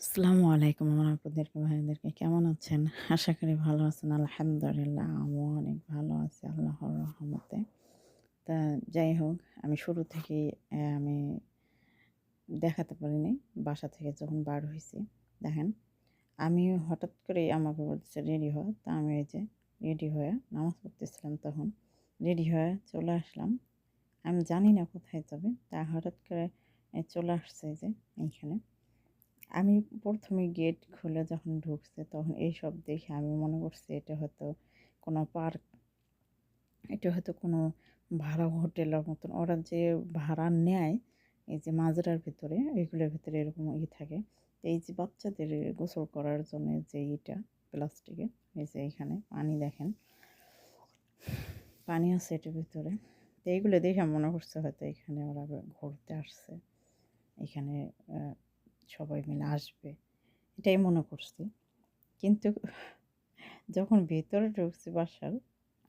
আসসালামু আলাইকুম আমার আপনাদেরকে ভাইদেরকে কেমন আছেন? আশা করি ভালো আছেন, আলহামদুলিল্লাহ আমিও অনেক ভালো আছি আল্লাহর রহমতে। তা যাই হোক, আমি শুরু থেকেই আমি দেখাতে পারিনি, বাসা থেকে যখন বার হয়েছি দেখেন, আমি হঠাৎ করে আমাকে বলতেছে, রেডি হওয়া তা আমি এই যে রেডি হয়ে নামাজ পড়তেছিলাম তখন, রেডি হয়ে চলে আসলাম। আমি জানি না কোথায় যাবে, তা হঠাৎ করে চলে আসছে যে এইখানে। আমি প্রথমে গেট খুলে যখন ঢুকছে, তখন এইসব দেখে আমি মনে করছি এটা হয়তো কোনো পার্ক এটা হয়তো কোনো ভাড়া হোটেলের মতন। ওরা যে ভাড়া নেয়, এই যে মাজরার ভিতরে, এগুলোর ভিতরে এরকম ই থাকে। তো এই যে বাচ্চাদের গোসল করার জন্য যে ইটা প্লাস্টিকের এই যে এখানে পানি দেখেন। পানি আছে এটার ভিতরে। তো এইগুলো দেখে মনে করছে হয়তো এখানে ওরা ঘুরতে আসছে। এখানে সবাই মিলে আসবে। এটাই মনে করছি। কিন্তু যখন ভেতরে ঢুকছি বাসার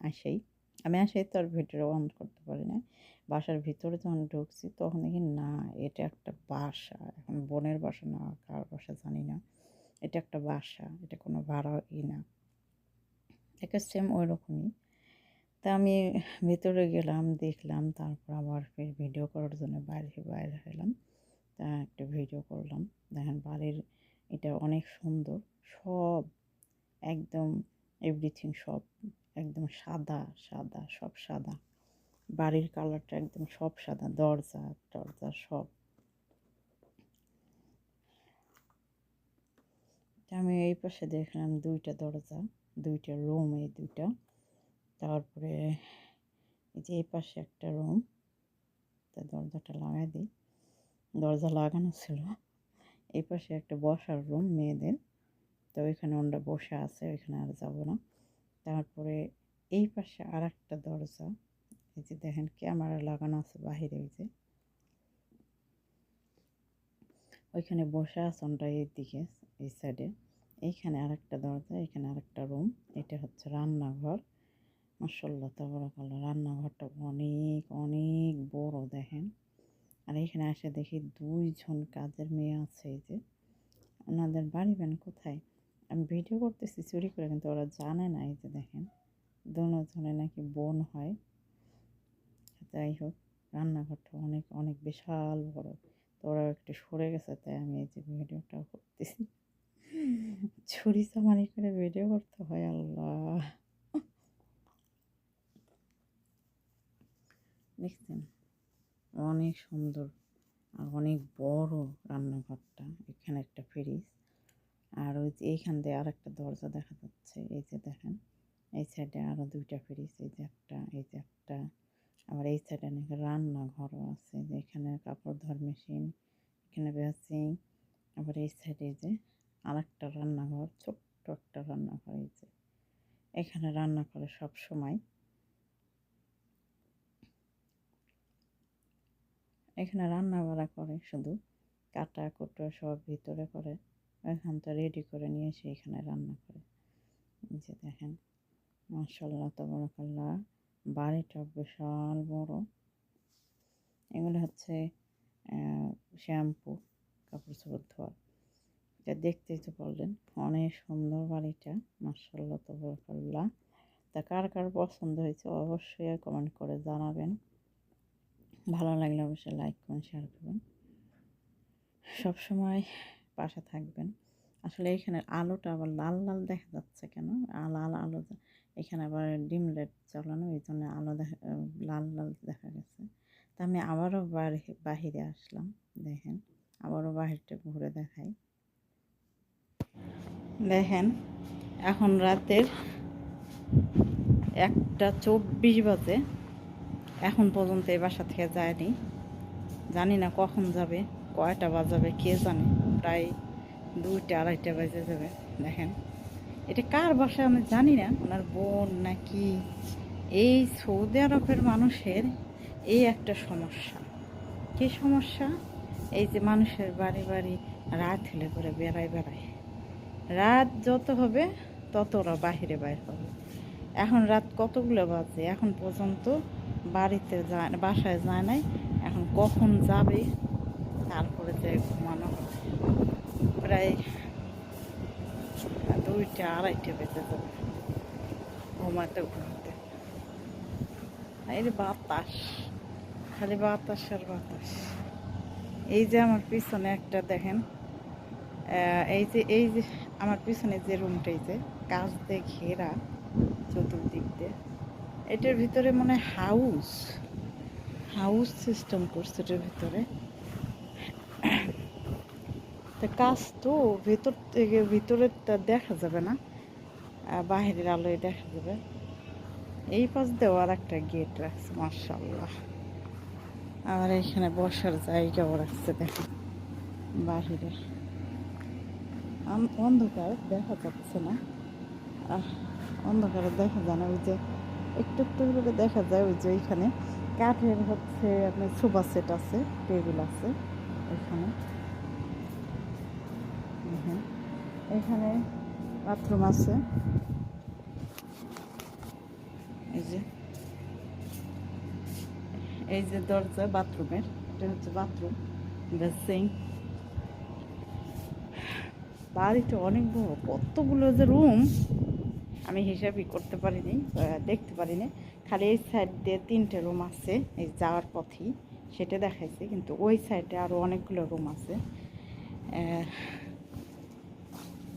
আসেই, আমি আসেই তো আর ভিডিও অন করতে পারি না। বাসার ভিতরে যখন ঢুকছি তখন দেখি, না, এটা একটা বাসা। এখন বোনের বাসা না, কার বাসা জানি না। এটা একটা বাসা, এটা কোনো ভাড়া ই না। একটা সেম ওই রকমই তা আমি ভেতরে গেলাম, দেখলাম, তারপর আবার ফের ভিডিও করার জন্য বাইরে বাইরে হলাম। তা একটা ভিডিও করলাম। দেখেন বাড়ির এটা অনেক সুন্দর। সব একদম এভরিথিং সব একদম সাদা সাদা, সব সাদা। বাড়ির কালারটা একদম সব সাদা। দরজা টরজা সব। আমি এই পাশে দেখলাম দুইটা দরজা, দুইটা রুম এই দুইটা। তারপরে এই যে এই পাশে একটা রুম তা দরজাটা লাগাই দিই। দরজা লাগানো ছিল। এই পাশে একটা বসার রুম মেয়েদের। তো ওইখানে ওনারা বসে আছে, ওইখানে আর যাব না। তারপরে এই পাশে আর একটা দরজা। এই যে দেখেন, ক্যামেরা লাগানো আছে বাহিরে ওই যে। ওইখানে বসে আছে ওনারা এই দিকে এই সাইডে এইখানে আর একটা দরজা, এখানে আর একটা রুম এটা হচ্ছে রান্নাঘর। মাসাল্লাহ তাবরাকাল্লাহ, রান্নাঘরটা অনেক অনেক বড় দেখেন আর এখানে এসে দেখি দুইজন কাজের মেয়ে আছে এই যে। ওনাদের বাড়ি বেন কোথায়? আমি ভিডিও করতেছি, চুরি করে, কিন্তু ওরা জানে না এই যে দেখেন। দুজনে নাকি বোন হয়। যাই হোক, রান্নাঘরটা অনেক অনেক বিশাল বড়। তো ওরা একটু সরে গেছে, তাই আমি এই যে ভিডিওটা করতেছি। ছুরি চামারি করে ভিডিও করতে হয়, আল্লাহ। দেখছেন? অনেক সুন্দর। আর অনেক বড় রান্নাঘরটা, এখানে একটা ফ্রিজ আর ওই যে এইখান দিয়ে আর একটা দরজা দেখা যাচ্ছে, এই যে দেখেন, এই সাইডে আরও দুইটা ফ্রিজ এই যে একটা, এই যে একটা, আবার এই সাইডে নাকি রান্নাঘরও আছে এখানে কাপড় ধোয়ার মেশিন এখানে বেসিং আবার এই সাইডে যে আর একটা রান্নাঘর, ছোট্ট একটা রান্নাঘর, এই যে। এখানে রান্না করে সব সময় এখানে রান্না বাড়া করে শুধু। কাটা কুটো সব ভিতরে করে। তো রেডি করে নিয়ে এসে এখানে রান্না করে। যে দেখেন মার্শাল্লাহ তবরকাল্লাহ বাড়িটা বিশাল বড়। এগুলো হচ্ছে শ্যাম্পু, কাপড় চোপড় ধোয়া। এটা দেখতেই তো বললেন, অনেক সুন্দর বাড়িটা মার্শাল্লাহ তবরকাল্লাহ তা কার কার পছন্দ হয়েছে অবশ্যই কমেন্ট করে জানাবেন। ভালো লাগলে অবশ্যই লাইক করুন শেয়ার করবেন। সবসময় পাশে থাকবেন। আসলে এখানে আলোটা আবার লাল লাল দেখা যাচ্ছে কেন? লাল আলো এখানে আবার ডিম লাইট চালানো এই জন্য আলো দেখা লাল লাল দেখা গেছে। তা আমি আবারও বাহিরে আসলাম, দেখেন। আবারও বাহিরটা ঘুরে দেখাই। দেখেন, এখন রাতের একটা চব্বিশ বাজে। এখন পর্যন্ত এই বাসা থেকে যায়নি। জানি না কখন যাবে, কয়টা বাজাবে, কে জানে? প্রায় দুইটা, আড়াইটা বাজে যাবে, দেখেন। এটা কার বাসা আমি জানি না, ওনার বোন না কি এই সৌদি আরবের মানুষের এই একটা সমস্যা। কি সমস্যা? এই যে মানুষের বাড়ি বাড়ি রাত হলে করে বেড়ায় বেড়ায়। রাত যত হবে, তত ওরা বাহিরে বাইর হবে। এখন রাত কতগুলো বাজে? এখন পর্যন্ত বাড়িতে যায় বাসায় যায় নাই। এখন কখন যাবে, তারপরে যে ঘুমানো প্রায় দুইটা, আড়াইটা বেজে যাবে ঘুমাতে ঘুমাতে। যে বাতাস, খালি বাতাস আর বাতাস। এই যে আমার পিছনে একটা দেখেন এই যে এই যে আমার পিছনে যে রুমটা এই যে কাঁচ দিয়ে ঘেরা চতুর্দিক। এটার ভিতরে মনে হাউস হাউস সিস্টেম করছে এটার ভিতরে। তা কাজ তো ভেতর থেকে ভিতরে তা দেখা যাবে না বাহিরের আলোয় দেখা যাবে। এই পাশ দিয়েও আর একটা গেট রাখছে মার্শাল্লাহ আর এখানে বসার জায়গাও রাখছে দেখেন বাহিরে। অন্ধকার দেখা যাচ্ছে না। অন্ধকারে দেখা যায় না, ওই যে একটু একটু করে দেখা যায় ওই যে ওইখানে কাঠের হচ্ছে আপনার সোফা সেট আছে, টেবিল আছে এখানে। এখানে বাথরুম আছে। এই যে এই যে দরজা বাথরুমের, এটা হচ্ছে বাথরুম বেসিং বাড়িটা অনেক বড়, কতগুলো যে রুম আমি হিসাবই করতে পারিনি দেখতে পারিনি। খালি এই সাইড দিয়ে তিনটে রুম আছে, এই যাওয়ার পথেই। সেটা দেখাইছে, কিন্তু ওই সাইডে আরও অনেকগুলো রুম আছে।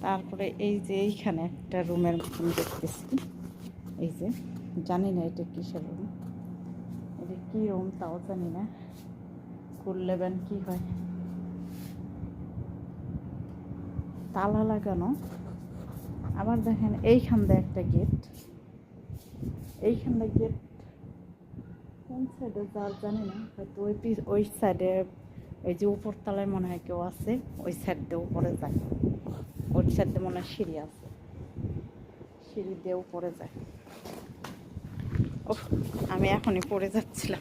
তারপরে এই যে এইখানে একটা রুমের মতন দেখতেছি। এই যে, জানি না এটা কিসের রুম এটা কী রুম তাও জানি না। করলেবেন কি হয়? তালা লাগানো। আবার দেখেন এইখান দিয়ে একটা গেট এইখান দিয়ে গেট কোন সাইডে যার জানি না হয়তো ওই পিস- ওই সাইডে ওই যে উপর তলায় মনে হয় কেউ আছে, ওই সাইড উপরে যায়। ওই সাইড দিয়ে মনে হয় সিঁড়ি আছে। সিঁড়ি দিয়ে উপরে যায়। ও আমি এখনই পড়ে যাচ্ছিলাম।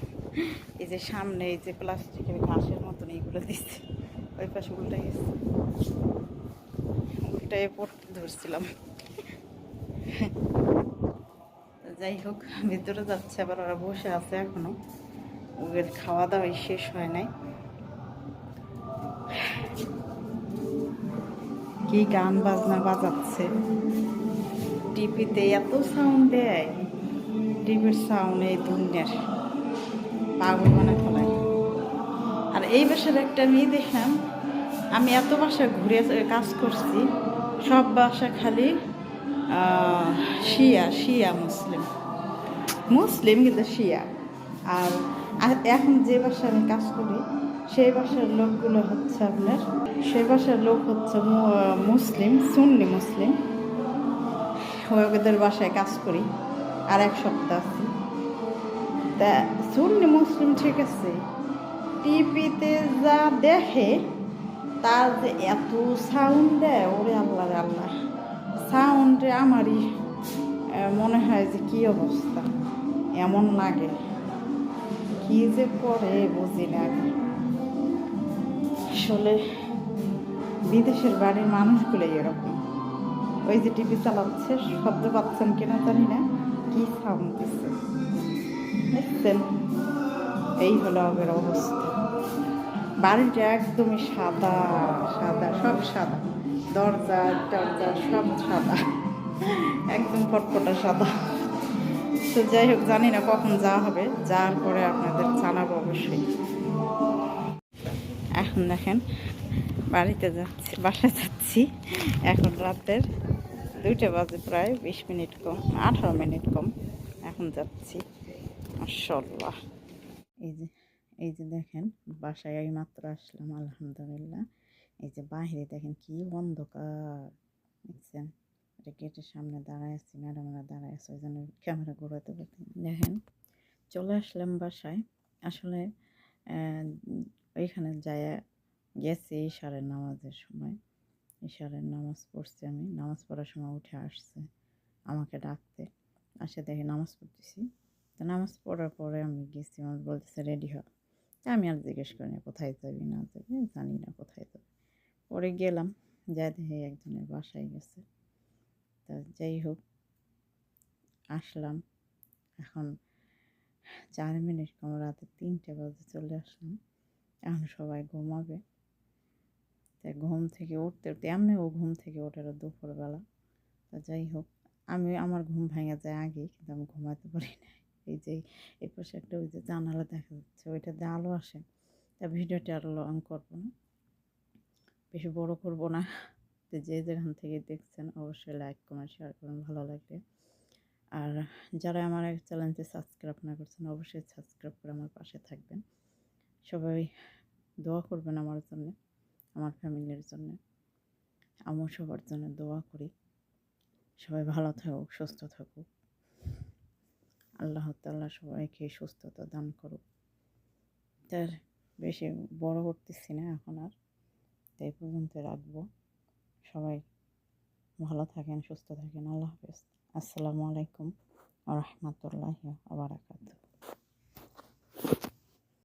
এই যে সামনে এই যে প্লাস্টিকের ঘাসের মতন এইগুলো দিচ্ছে। ওই পাশে উল্টে গেছে। উল্টায় পড়তে ধরছিলাম। যাই হোক, ভিতরে যাচ্ছে, আবার ওরা বসে আছে এখনও। ওদের খাওয়া দাওয়াই শেষ হয় নাই। কি গান বাজনা বাজাচ্ছে। টিভিতে এত সাউন্ড দেয়। টিভির সাউন্ড এই দুনিয়ার পাগল বানা ফেলায় আর এই বাসার একটা মেয়ে দেখলাম, আমি এত বাসা ঘুরে কাজ করছি, সব বাসা খালি শিয়া শিয়া মুসলিম। মুসলিম কিন্তু শিয়া। আর এখন যে বাসায় আমি কাজ করি, সেই বাসার লোকগুলো হচ্ছে আপনার, সেই বাসার লোক হচ্ছে মুসলিম, সুন্নি মুসলিম। ওদের বাসায় কাজ করি, আর এক সপ্তাহ আছি। তা সুন্নি মুসলিম ঠিক আছে, টিভিতে যা দেখে তার যে এত সাউন্ড দেয়, ওরে আল্লাহ আল্লাহ। সাউন্ডে আমারই মনে হয় যে কি অবস্থা? এমন লাগে। কি যে করে বুঝি না আসলে বিদেশের বাড়ির মানুষগুলোই এরকম। ওই যে টিভি চালাচ্ছে, শব্দ পাচ্ছেন কিনা জানি না। কি সাউন্ড দিচ্ছে দেখছেন? এই হলো আমাদের অবস্থা। বাড়িটা একদমই সাদা সাদা, সব সাদা। দরজা টরজা সব সাদা। একদম ফটফটা সাদা। তো যাই হোক, জানি না কখন যাওয়া হবে যাওয়ার পরে আপনাদের জানাব অবশ্যই। এখন দেখেন, বাড়িতে যাচ্ছি, বাসায় যাচ্ছি। এখন রাতের দুইটা বাজে প্রায়, বিশ মিনিট কম, আঠারো মিনিট কম। এখন যাচ্ছি। মাসাল্লাহ এই যে এই যে দেখেন, বাসায় মাত্র আসলাম, আলহামদুলিল্লাহ। এই যে বাহিরে দেখেন কি অন্ধকার। দেখছেন? এটা গেটের সামনে দাঁড়ায় আছি ম্যাডামরা দাঁড়ায় আছে ওই জন্য ক্যামেরা ঘোরাতে পারতে দেখেন, চলে আসলাম বাসায়। আসলে ওইখানে যায় গেছি ইশারের নামাজের সময়। ইশারের নামাজ পড়ছি আমি। নামাজ পড়ার সময় উঠে আসছে আমাকে ডাকতে। আসে দেখে নামাজ পড়তেছি। তো নামাজ পড়ার পরে আমি গেছি, আমার বলতেছে, রেডি হ। আমি আর জিজ্ঞেস করি না কোথায় যাবি, না যাবি? জানি না কোথায় যাবি। পরে গেলাম, যাই দেখে একজনের বাসায় গেছে। তা যাই হোক, আসলাম। এখন চার মিনিট কম, রাতে তিনটে বাজে চলে আসলাম। এখন সবাই ঘুমাবে। তাই ঘুম থেকে উঠতে উঠতে, এমনি ও ঘুম থেকে ওঠে দুপুরবেলা। তা যাই হোক, আমি, আমার ঘুম ভেঙে যায় আগে কিন্তু আমি ঘুমাতে পারি না। এই যে, এই পাশে একটা ওই যে জানালা দেখা যাচ্ছে, ওইটাতে আলো আসে। তা ভিডিওটা আর লং করব না। বেশি বড় করব না। তো যে যেখান থেকে দেখছেন অবশ্যই লাইক কমেন্ট শেয়ার করুন ভালো লাগলে আর যারা আমার চ্যানেলটি সাবস্ক্রাইব না করছেন, অবশ্যই সাবস্ক্রাইব করে আমার পাশে থাকবেন। সবাই দোয়া করবেন আমার জন্য, আমার ফ্যামিলির জন্য। আমিও সবার জন্য দোয়া করি। সবাই ভালো থাকুক, সুস্থ থাকুক। আল্লাহ তাল্লাহ সবাইকে সুস্থতা দান করুক। তার বেশি বড় করতেছি না এখন আর। তাই পর্যন্ত রাখব। সবাই ভালো থাকেন সুস্থ থাকেন। আল্লাহ হাফেজ। আসসালামু আলাইকুম রহমতুল্লাহ আবরাকাতু